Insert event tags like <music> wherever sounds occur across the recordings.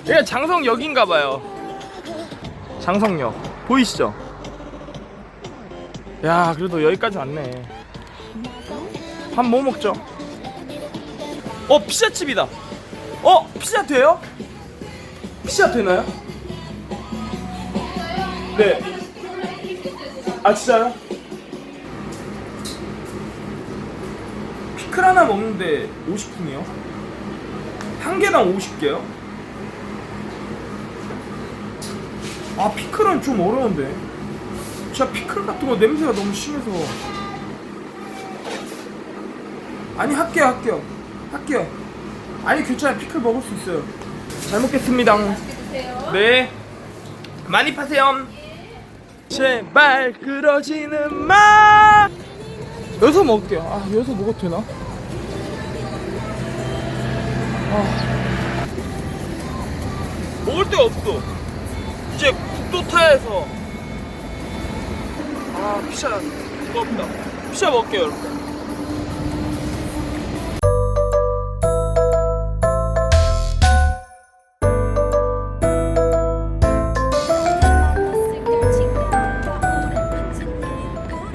여기가 장성역인가 봐요. 장성역 보이시죠? 야 그래도 여기까지 왔네. 밥 뭐 먹죠? 어 피자집이다. 어 피자 돼요? 피자 되나요? 네. 아 진짜요? 피클 하나 먹는데 50분이요? 한 개당 50개요? 아 피클은 좀 어려운데. 진짜 피클 같은 거 냄새가 너무 심해서. 아니 할게요 할게요. 할게요. 아니 괜찮아요. 피클 먹을 수 있어요. 잘 먹겠습니다. 네. 많이 파세요. 제발 그러지는 마. 여기서 먹을게요. 아 여기서 먹어도 되나? 아. 먹을 데가 없어 이제 국도타에서. 아 피자 무겁다. 피자 먹을게요 여러분.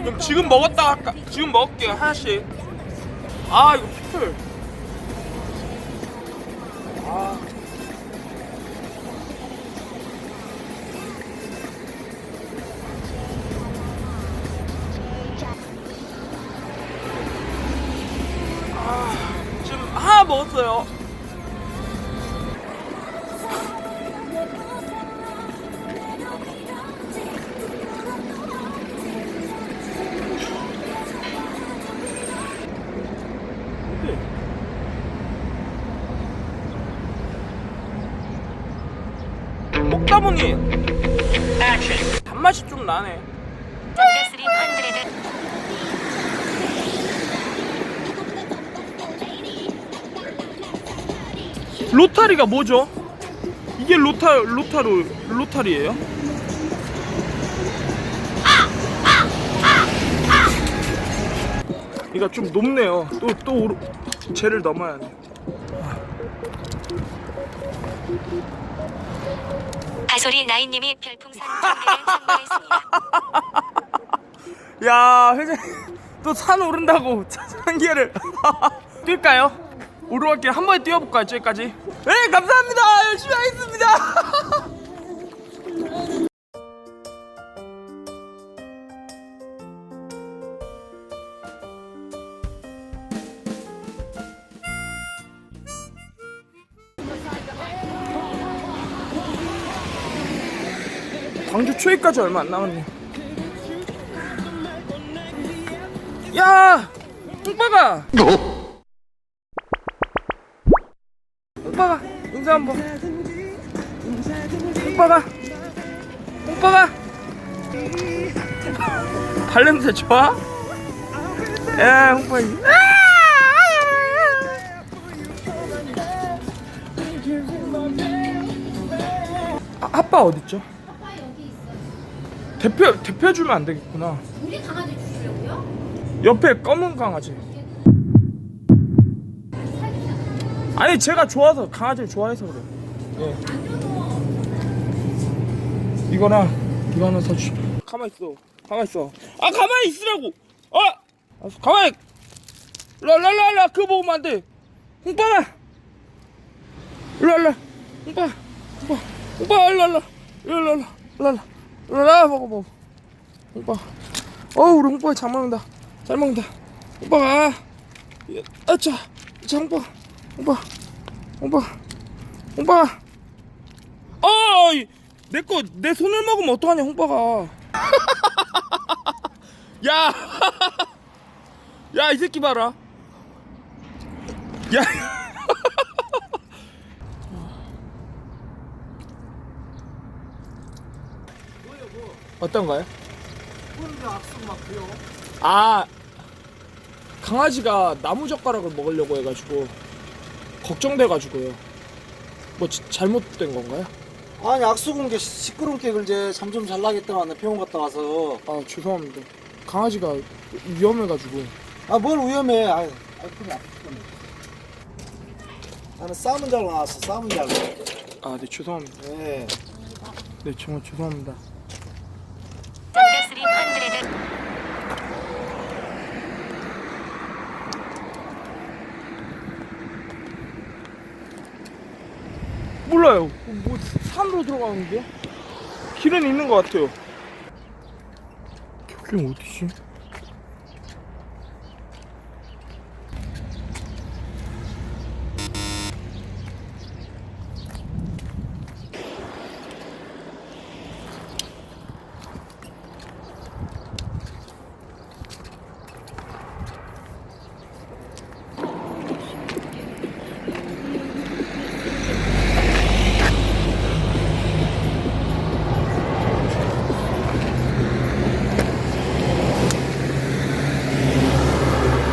그럼 지금 먹었다 할까? 지금 먹을게요 하나씩. 아 이거 아 아, 먹었어요. 먹다 보니. 단맛이 좀 나네 로타리가 뭐죠? 이게 로타 로타로 로타리예요? 이거 좀 높네요. 또또 오르 쟤를 넘어야 돼. 가소리 나인님이 별풍선 천 개를 선물했습니다. 야 회장 또 산 오른다고 <laughs> 한 개를 뛸까요? 오르갈길 한 번에 뛰어볼까요 저기까지? 네 감사합니다 열심히 하겠습니다. <laughs> 광주 초입까지 얼마 안 남았네. 야! 오빠가! 오빠가! 인사 한 번. 오빠가! 오빠가! 발냄새 좋아? 야, 오빠. 아, 아빠 어딨죠? 대표 대표 주면 안 되겠구나. 우리 강아지 주려고요? 옆에 검은 강아지. 아니 제가 좋아서 강아지를 좋아해서 그래. 예. 이거랑 이거 하나 사주. 가만 있어. 가만 있어. 아 가만히 있으라고. 아, 아 가만히. 랄랄랄라 그거 먹으면 안 돼. 홍빠가. 랄라. 홍빠. 홍빠. 홍빠 랄랄라. 랄랄라. 랄라. 랄라 먹어 먹어. 홍빠. 어 우리 홍빠가 잘 먹는다 잘 먹는다 홍빠가 예, 아차 자 홍빠 홍빠 홍빠 홍빠. 어내거 내 손을 먹으면 어떡하냐 홍빠가. 야 야 <laughs> <laughs> 이 새끼 봐라. 야. <laughs> 어떤가요? 아 강아지가 나무 젓가락을 먹으려고 해가지고 걱정돼가지고요. 뭐 지- 잘못된 건가요? 아니 악수군 게 시끄럽게 글제 잠 좀 잘 나겠다만 병원 갔다 와서 아 죄송합니다. 강아지가 위험해가지고 아 뭘 위험해 아 아이폰이 아프네 나는 싸움은 줄 알고 나왔어 싸움은 줄 알고 아, 네 죄송합니다. 네. 네 정말 죄송합니다. 몰라요. 뭐 산으로 들어가는데? 길은 있는 것 같아요. 저기 어디지?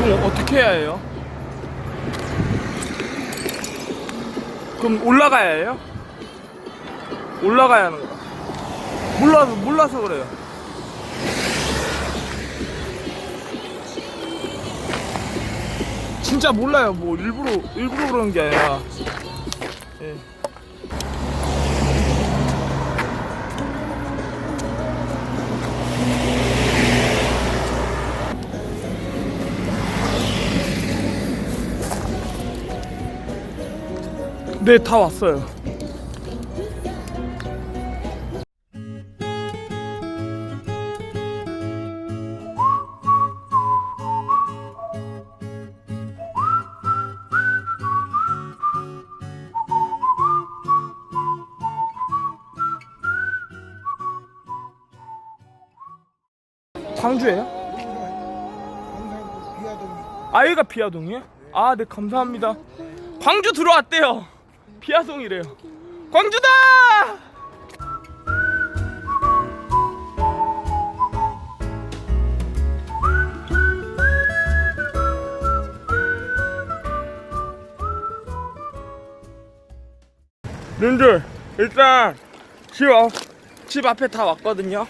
그럼 어떻게 해야 해요? 그럼 올라가야 해요? 올라가야 하는 거야. 몰라서 몰라서 그래요. 진짜 몰라요. 뭐 일부러 일부러 그러는 게 아니라. 예. 네, 다 왔어요. 광주예요? 아이가 비아동이에요? 아, 네 감사합니다. 광주 들어왔대요. 비아송이래요. 광주다! 님들 일단 집, 앞, 집 앞에 다 왔거든요.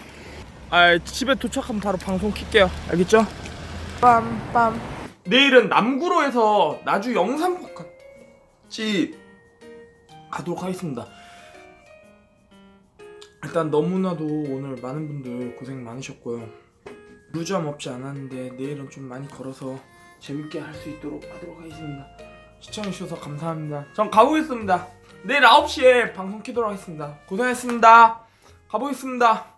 아 집에 도착하면 바로 방송 킬게요. 알겠죠? 빰빰. 내일은 남구로에서 나주 영산포까지 가도록 하겠습니다. 일단 너무나도 오늘 많은 분들 고생 많으셨고요. 루즈함 없지 않았는데 내일은 좀 많이 걸어서 재밌게 할 수 있도록 하도록 하겠습니다. 시청해주셔서 감사합니다. 전 가보겠습니다. 내일 9시에 방송 키도록 하겠습니다. 고생했습니다. 가보겠습니다.